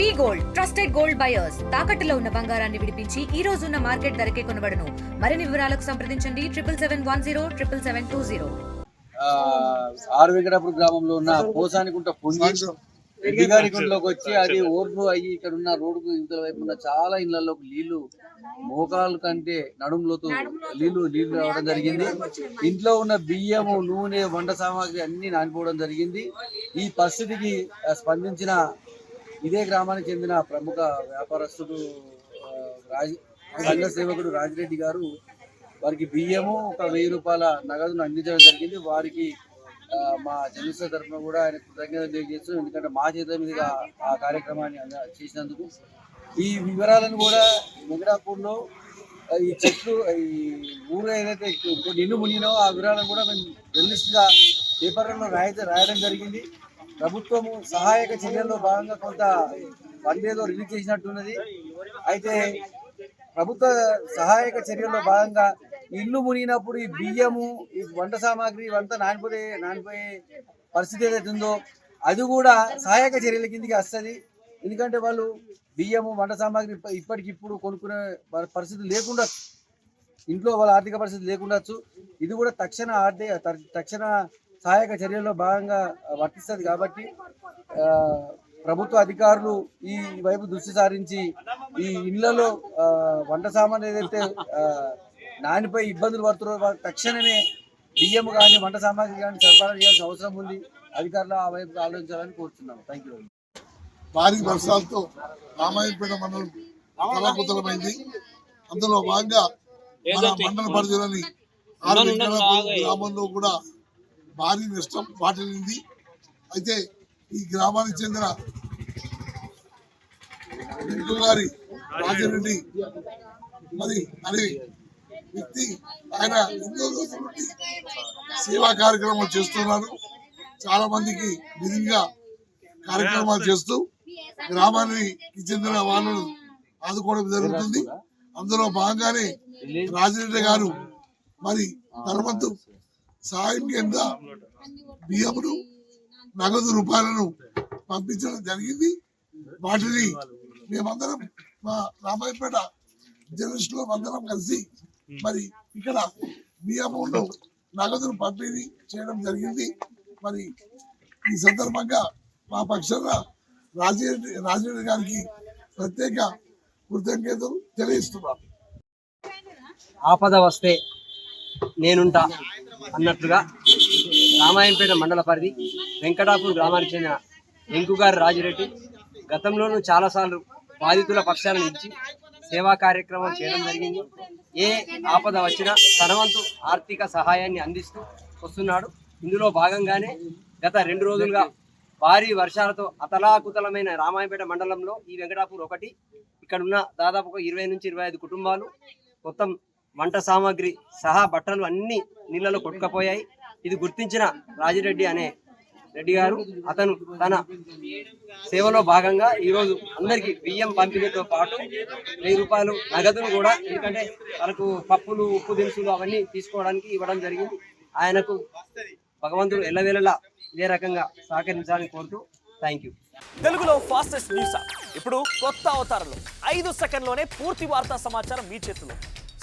V gold trusted gold buyers. తాకట్టులో ఉన్న బంగారాన్ని విడిపించి ఈ రోజు ఉన్న మార్కెట్ ధరకే కొనబడను. మరిన్ని వివరాలకు సంప్రదించండి. Triple seven one zero triple seven two zero. ఆరు వెంకటాపురం గ్రామంలో ఉన్న పోసానికుంట పొంగి వచ్చి అది ఓర్పు అయ్యి ఇక్కడ ఉన్న రోడ్డు ఇవతల వైపు ఉన్న చాలా ఇళ్ళలోకి నీళ్ళు మోకాలు కంటే నడుములతో నీళ్ళు నీళ్ళు రావడం జరిగింది. ఇంట్లో ఉన్న బియ్యము నూనె వంట సామాగ్రి అన్ని నానిపోవడం జరిగింది. ఈ పరిస్థితికి స్పందించిన ఇదే గ్రామానికి చెందిన ప్రముఖ వ్యాపారస్తుడు రాజ రాజ్ సంఘ సేవకుడు రాజిరెడ్డి గారు వారికి బియ్యము ఒక వెయ్యి రూపాయల నగదును అందించడం జరిగింది. వారికి మా జనసేన తరఫున కూడా ఆయన కృతజ్ఞతలు తెలియజేస్తూ ఎందుకంటే మా చేతుల మీదుగా ఆ కార్యక్రమాన్ని చేసినందుకు. ఈ వివరాలను కూడా వెంకటాపూర్లో ఈ చెట్లు ఈ ఊరు ఏదైతే ఇప్పుడు నిన్ను మునిగినో ఆ వివరాలను కూడా మేము జర్నలిస్ట్గా పేపర్లలో రాయ రాయడం జరిగింది. ప్రభుత్వము సహాయక చర్యల్లో భాగంగా కొంత ఫండ్ ఏదో రిలీజ్ చేసినట్టున్నది. అయితే ప్రభుత్వ సహాయక చర్యల్లో భాగంగా ఇల్లు మునిగినప్పుడు ఈ బియ్యము ఈ వంట సామాగ్రి ఇవంతా నానిపోయే నానిపోయే పరిస్థితి ఏదైతే ఉందో అది కూడా సహాయక చర్యల కిందికి వస్తుంది. ఎందుకంటే వాళ్ళు బియ్యము వంట సామాగ్రి ఇప్పటికిప్పుడు కొనుక్కునే పరిస్థితి లేకుండా ఇంట్లో వాళ్ళ ఆర్థిక పరిస్థితి లేకుండా ఇది కూడా తక్షణ ఆర్థిక త- తక్షణ సహాయక చర్యల్లో భాగంగా వర్తిస్తుంది కాబట్టి ప్రభుత్వ అధికారులు ఈ వైపు దృష్టి సారించి ఈ ఇళ్ళలో వంట సామాన్ ఏదైతే ఆ, నానిపై ఇబ్బందులు పడుతున్నారో వారికి తక్షణమే బియ్యం కానీ వంట సామాగ్రి కానీ సరఫరా చేయాల్సిన అవసరం ఉంది. అధికారులు ఆ వైపు ఆలోచించాలని కోరుతున్నాము థ్యాంక్ యూ భారీ వర్షాలతో రామాయణపేట మండలం అందులో భాగంగా మన మండల పరిధిలోని ఆరు గ్రామంలో కూడా భారీ నష్టం వాటిల్లింది అయితే ఈ గ్రామానికి చెందిన వెంకు గారి రాజరెడ్డి మరి అనే వ్యక్తి ఆయన ఎన్నో సేవా కార్యక్రమాలు చేస్తున్నారు. చాలా మందికి విధిగా కార్యక్రమాలు చేస్తూ గ్రామానికి చెందిన వాళ్ళను ఆదుకోవడం జరుగుతుంది. అందులో భాగంగానే రాజిరెడ్డి గారు మరి ధనవంతు సహాయం కింద బియ్యమును నగదు రూపాయలను పంపించడం జరిగింది. వాటిని మేమందరం మా రామాయపేట జర్నలిస్టులు అందరం కలిసి మరి ఇక్కడ బియ్యమును నగదును పంపిణీ చేయడం జరిగింది. మరి ఈ సందర్భంగా మా పక్షాన రాజిరెడ్డి రాజిరెడ్డి గారికి ప్రత్యేక కృతజ్ఞతలు తెలియజేస్తున్నాం. ఆపద వస్తే నేనుంటా. అన్నట్లుగా రామాయంపేట మండల పరిధి వెంకటాపూర్ గ్రామానికి చెందిన వెంకుగారి రాజిరెడ్డి గతంలోనూ చాలాసార్లు బాధితుల పక్షాలను ఇచ్చి సేవా కార్యక్రమం చేయడం జరిగింది. ఏ ఆపద వచ్చినా తనవంతు ఆర్థిక సహాయాన్ని అందిస్తూ వస్తున్నాడు. ఇందులో భాగంగానే గత రెండు రోజులుగా భారీ వర్షాలతో అతలాకుతలమైన రామాయపేట మండలంలో ఈ వెంకటాపూర్ ఒకటి ఇక్కడ ఉన్న దాదాపు ఒక ఇరవై నుంచి ఇరవై ఐదు కుటుంబాలు మొత్తం వంట సామాగ్రి సహా బట్టలు అన్ని నీళ్ళలో కొట్టుకపోయాయి. ఇది గుర్తించిన రాజిరెడ్డి అనే రెడ్డి గారు. అతను తన సేవలో భాగంగా ఈరోజు అందరికి బియ్యం పంపిణీతో పాటు వెయ్యి రూపాయలు నగదును కూడా ఎందుకంటే మనకు పప్పులు ఉప్పు దినుసులు అవన్నీ తీసుకోవడానికి ఇవ్వడం జరిగింది. ఆయనకు భగవంతుడు ఎల్లవేళలా ఇదే రకంగా సహకరించాలని కోరుతూ థ్యాంక్ యూ. తెలుగులో ఫాస్టెస్ట్ న్యూస్ ఇప్పుడు కొత్త అవతారంలో ఐదు సెకండ్లోనే పూర్తి వార్తా సమాచారం మీ చేతిలో.